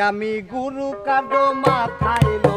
আমি গুরু কাঁদো মাথায়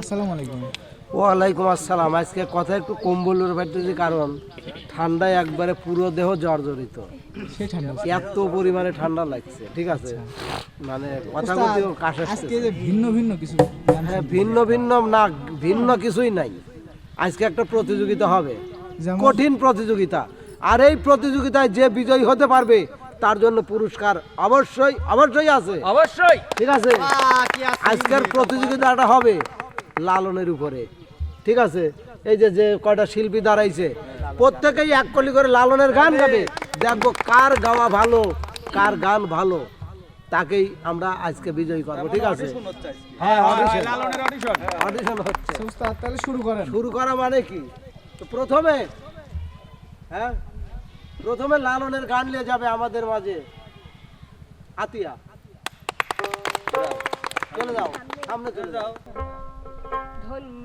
আসসালামু আলাইকুম। ওয়ালাইকুম আসসালাম। আজকে কথা একটু কারণ ঠান্ডায় একবারে পুরো দেহ জর্জরিত। এত পরিমাণে ঠান্ডা লাগছে ঠিক আছে? মানে কথা কাশ। যে ভিন্ন ভিন্ন কিছু হ্যাঁ ভিন্ন ভিন্ন না ভিন্ন কিছুই নাই। আজকে একটা প্রতিযোগিতা হবে। কঠিন প্রতিযোগিতা। আর এই প্রতিযোগিতায় যে বিজয়ী হতে পারবে তার জন্য পুরস্কার অবশ্যই অবশ্যই আছে। অবশ্যই। ঠিক আছে? আজকের প্রতিযোগিতাটা হবে লালনের উপরে। ঠিক আছে? এই যে যে কয়টা শিল্পী দাঁড়াইছে প্রত্যেকেই এক কলি করে লালনের গান গাবে। দেখব কার গাওয়া ভালো কার গান ভালো। তাকেই আমরা আজকে বিজয়ী করব। ঠিক আছে? হ্যাঁ অডিশন। অডিশন। অডিশন হচ্ছে। তাহলে শুরু করেন। শুরু করা মানে কি? তো প্রথমে হ্যাঁ? প্রথমে লালনের গান নিয়ে যাবে আমাদের মাঝে। আতিয়া। চলে যাও সামনে চলে যাও। ধন্য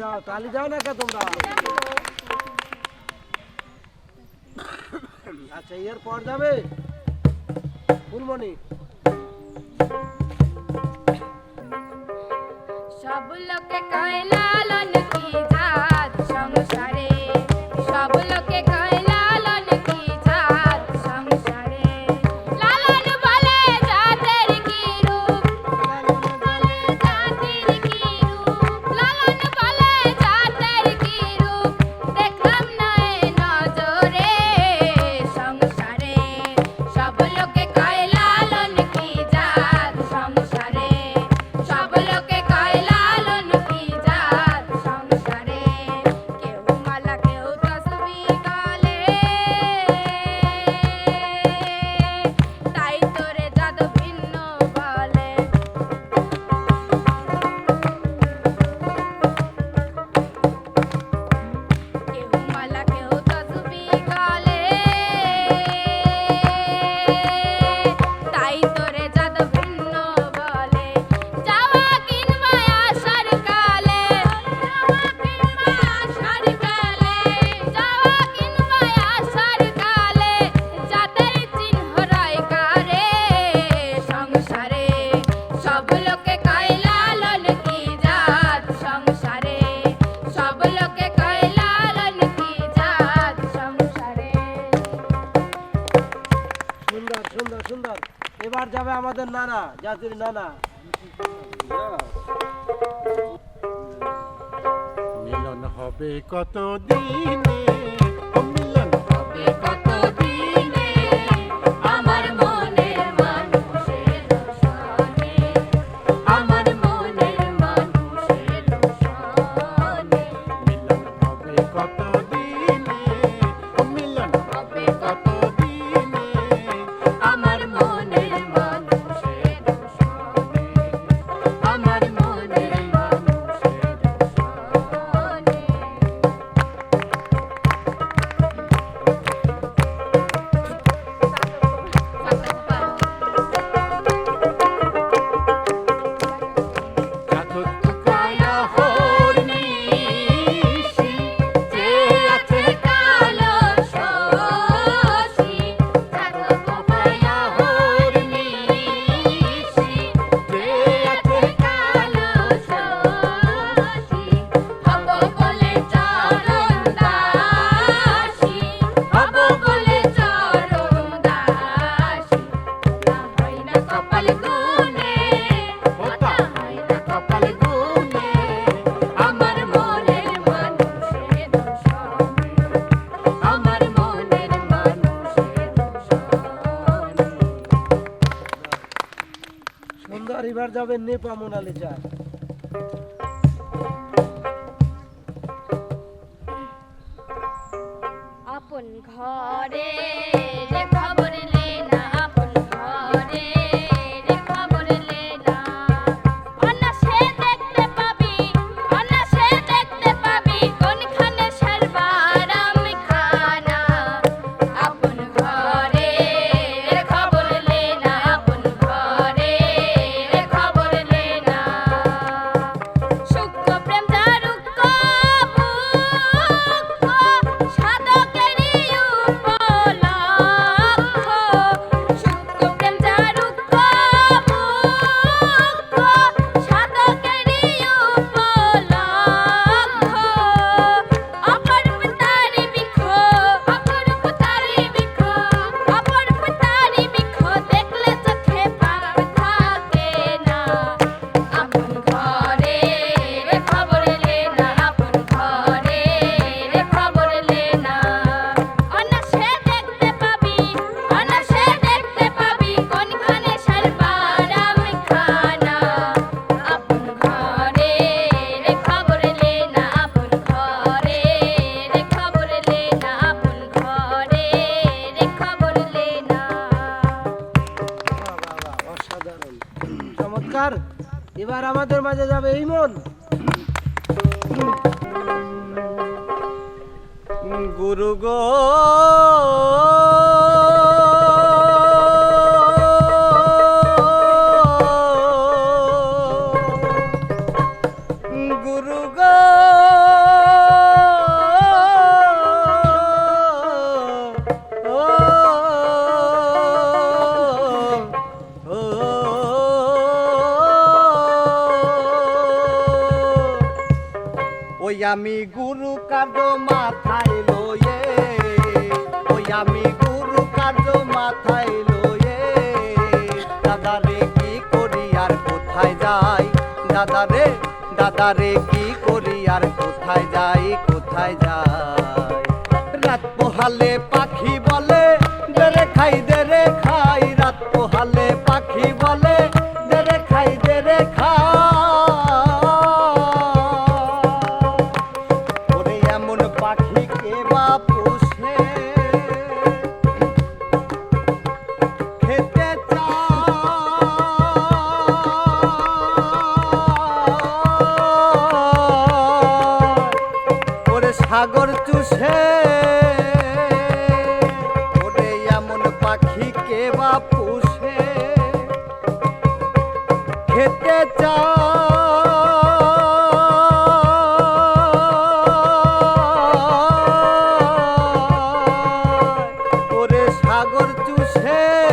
যাও, তালি যাও না কে তোমরা? আচ্ছা এর পর যাবে ফুলমণি। সব লোকে কয়, লালন নানা জাতির নানা। মিলন হবে কত দিনে যাবে নেপা মোনালিসা আমি গুরু কাজ মাথায় লয়ে ওই আমি গুরু কাজ মাথায় লয়ে দাদারে কি করি আর কোথায় যাই? দাদারে দাদারে কি করি আর কোথায় যাই? সাগর চুষে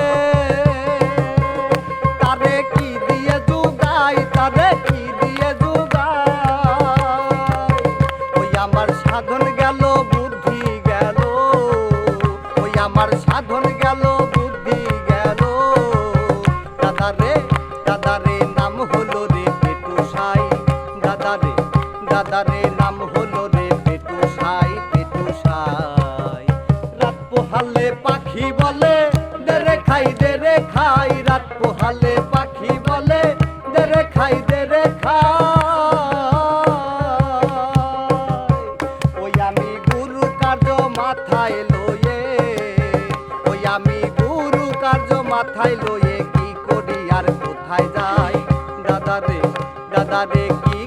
মাথায় লয়ে ওই আমি গুরু কার্য মাথায় লয়ে কি করি আর কোথায় যাই? দাদা রে দাদা রে, কি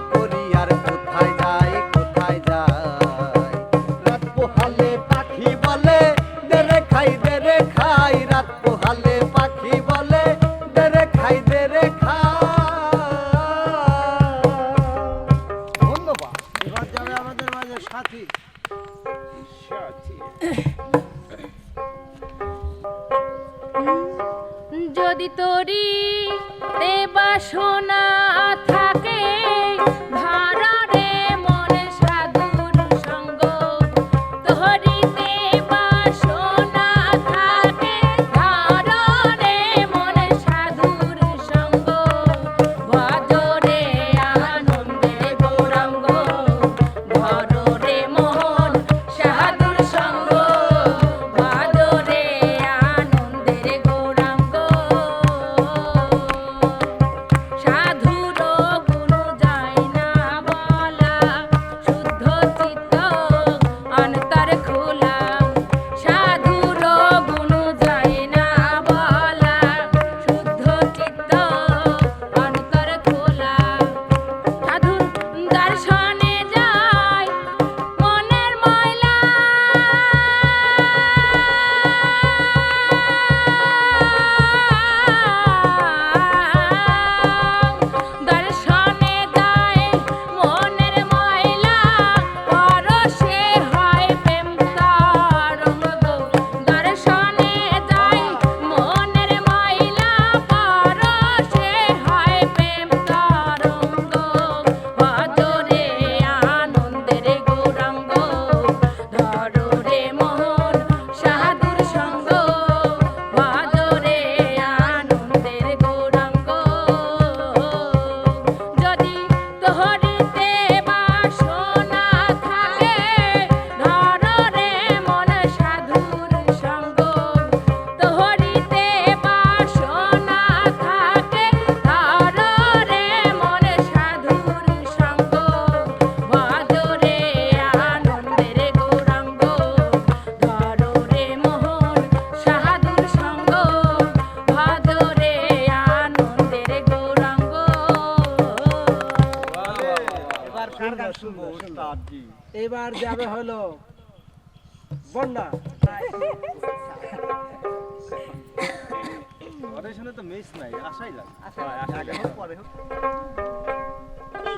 এখানে তো মেস নাই আশাই লাগ।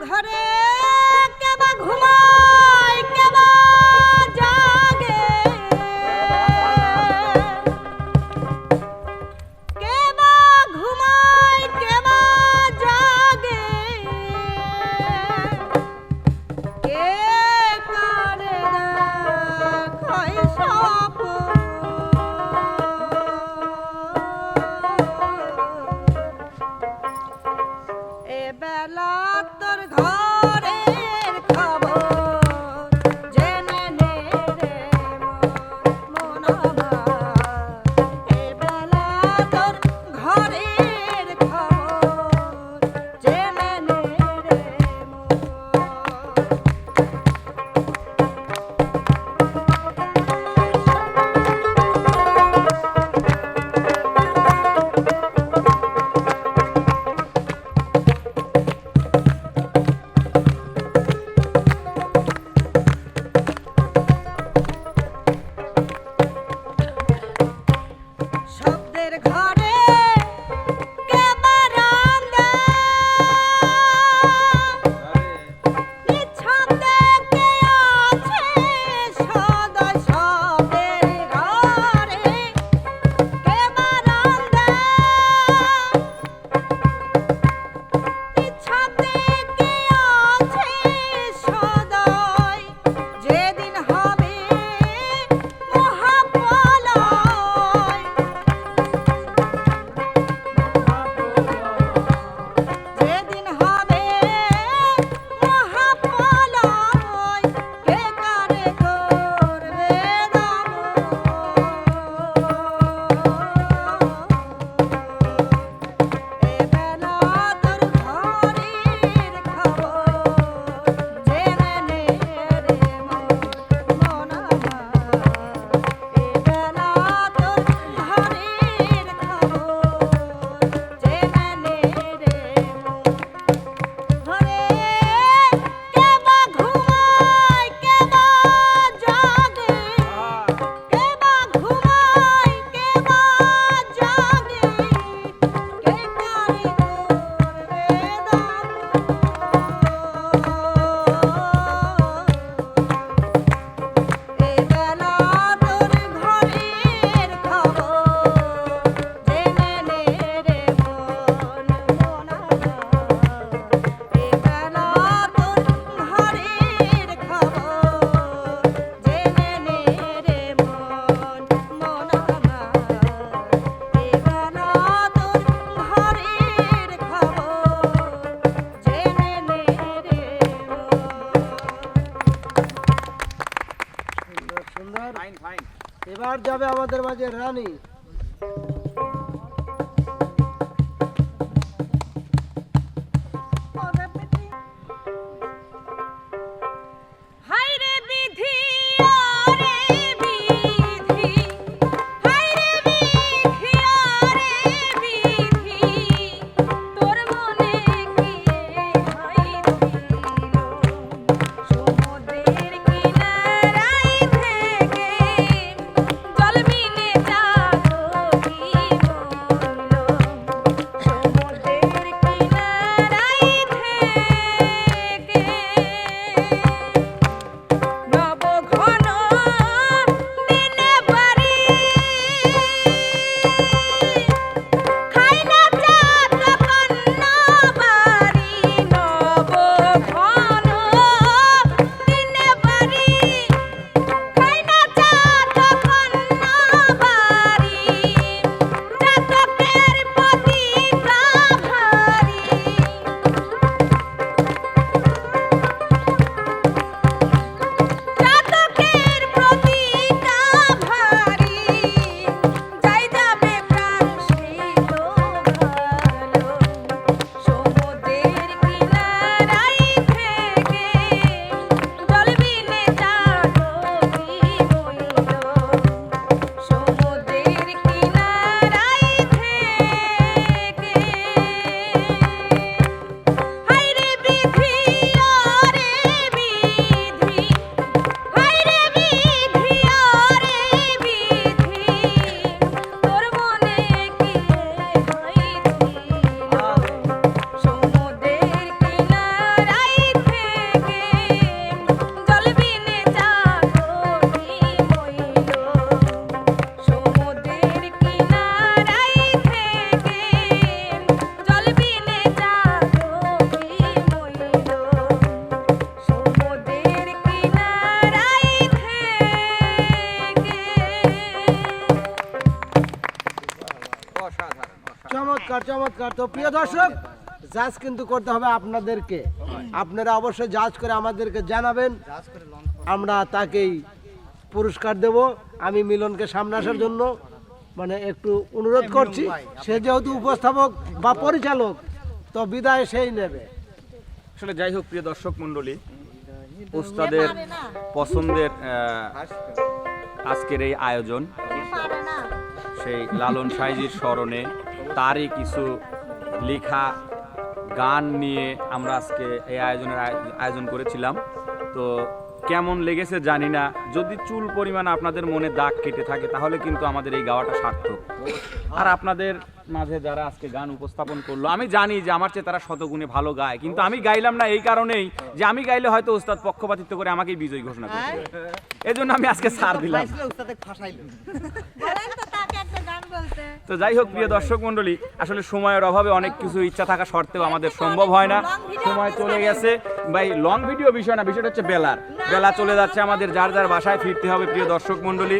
ঘরে কেবা ঘুমা রানী প্রিয় দর্শক জাজ কিন্তু করতে হবে আপনাদেরকে। আপনারা অবশ্যই জাজ করে আমাদেরকে জানাবেন। আমরা তাকেই পুরস্কার দেব। আমি মিলনকে সামনে আসার জন্য মানে একটু অনুরোধ করছি। সে যেহেতু উপস্থাপক বা পরিচালক তো বিদায় সেই নেবে। আসলে যাই হোক প্রিয় দর্শক মণ্ডলী ওস্তাদের পছন্দের আজকের এই আয়োজন সেই লালন সাইজির স্মরণে তারই কিছু লেখা গান নিয়ে আমরা আজকে এই আয়োজনের আয়োজন করেছিলাম। তো কেমন লেগেছে জানি না। যদি চুল পরিমাণ আপনাদের মনে দাগ কেটে থাকে তাহলে কিন্তু আমাদের এই গাওয়াটা সার্থক। আর আপনাদের মাঝে যারা আজকে গান উপস্থাপন করল আমি জানি যে আমার চেয়ে তারা শতগুণে ভালো গায় কিন্তু আমি গাইলাম না এই কারণেই যে আমি গাইলে হয়তো ওস্তাদ পক্ষপাতিত্ব করে আমাকেই বিজয়ী ঘোষণা করবে। এই জন্য আমি আজকে সার দিলাম। তো যাই হোক প্রিয় দর্শক মন্ডলী আসলে সময়ের অভাবে অনেক কিছু ইচ্ছা থাকা সত্ত্বেও আমাদের সম্ভব হয় না। সময় চলে গেছে। ভাই লং ভিডিও বিষয় না বিষয়টা হচ্ছে বেলার। বেলা চলে যাচ্ছে আমাদের যার যার বাসায় ফিরতে হবে প্রিয় দর্শক মণ্ডলী।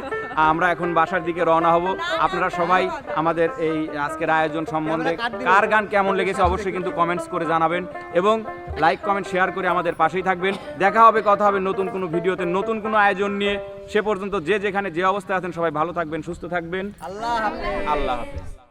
আমরা এখন বাসার দিকে রওনা হব। আপনারা সবাই আমাদের এই আজকের আয়োজন সম্বন্ধে কার গান কেমন লেগেছে অবশ্যই কিন্তু কমেন্টস করে জানাবেন এবং লাইক কমেন্ট শেয়ার করে আমাদের পাশেই থাকবেন। দেখা হবে কথা হবে নতুন কোনো ভিডিওতে নতুন কোনো আয়োজন নিয়ে। সে পর্যন্ত যে যেখানে যে অবস্থায় আছেন সবাই ভালো থাকবেন সুস্থ থাকবেন। আল্লাহ হাফেজ। আল্লাহ হাফেজ।